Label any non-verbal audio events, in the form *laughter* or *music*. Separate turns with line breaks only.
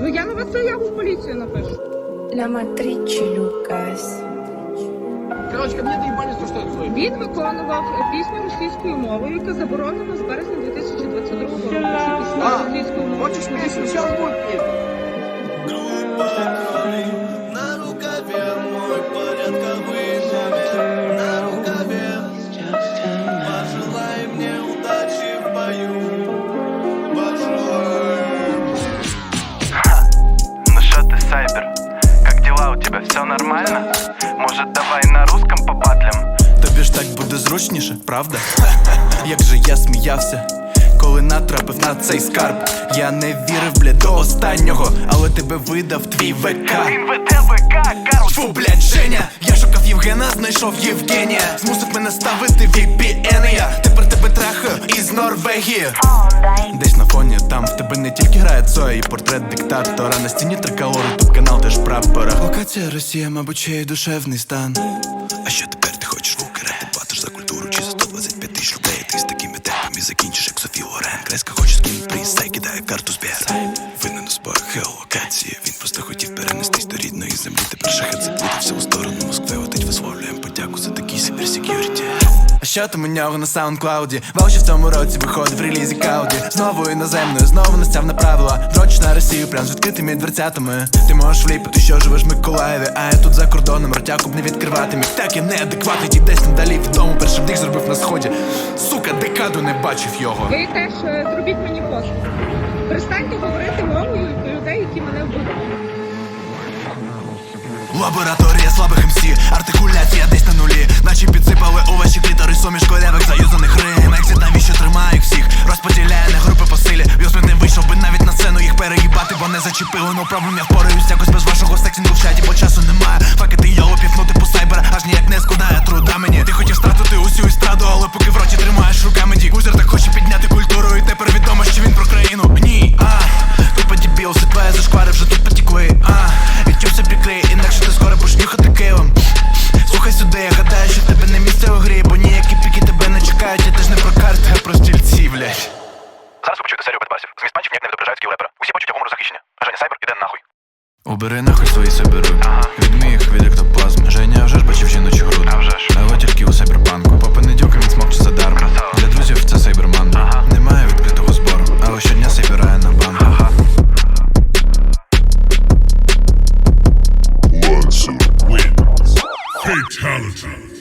Ну я на вас заяву в поліцію напишу.
La matrice Lucas.
Короче, мені доебались, то что.
Він виконував пісню російською мовою, яка заборонена з березня 2022 року. Всі пісні
А,
російською мовою.
Хочешь песню? Сейчас будет песня.
Может, давай на русском побатлим?
Тобі ж так буде зручніше, правда? *laughs* Як же я сміявся, коли натрапив на цей скарб. Я не вірив, бля, до останнього, але тебе видав твій ВК.
Він веде ВК, Карл
Фу, блядь, Женя, я шукав Євгена, знайшов Євгенія. Змусив мене ставити VPN я Тепер тебе трахаю із Норвегії. Десь на фоні там в тебе не тільки грає Цоя і портрет диктатора. На стіні триколор, ютуб канал теж в прапорах. Росія, мабуть, чий душевний стан. А що тепер ти хочеш в Ти Платиш за культуру чи за 125 тисяч людей? Ти з такими темпами закінчиш, як Софія Лорен. Креска хоче приз, та кидає карту збір. Винен у зборах геолокації. А що там у нього на саундклауді? Ваучі в цьому році виходить в релізі Кауді Знову іноземною, знову настяв на правила Дрочиш на Росію, прям з відкритими дверцятами Ти можеш вліпити, що живеш в Миколаєві А я тут за кордоном ротяку б не відкривати міг Так я неадекватний, ті десь надалі від дому Перший вдих зробив на сході Сука, декаду не бачив його
Ви теж е, зробіть мені пост. Перестаньте говорити мовою людей, які мене вбивають.
Лабораторія слабих МС, артикуляція десь на нулі. Наче підсипали овочі ваші клітори суміш колявих заюзаних рим. Ексіт навіщо тримають всіх, розподіляє на групи по силі. Вілсміт не вийшов би навіть на сцену їх переїбати, бо не зачепили. Ну проблем я впораюсь якось без вашого сексінгу в чаті, бо часу немає. Факати йоло піфнути по
серію бедбасів. Зміст панчів ніяк не відображають скіл репера. Усі почуття гумору захищені. Женя Сайбер іде нахуй.
Обери нахуй свої себе Ага. Відмій їх від ектоплазм. Женя вже ж бачив жіночі груди.
А вже ж.
Але тільки у сайберпанку. По понеділкам він смокче задарма.
Красава.
Для друзів це сайберман. Ага. Немає відкритого збору, але щодня сайбирає на банк. Ага.
Fatality.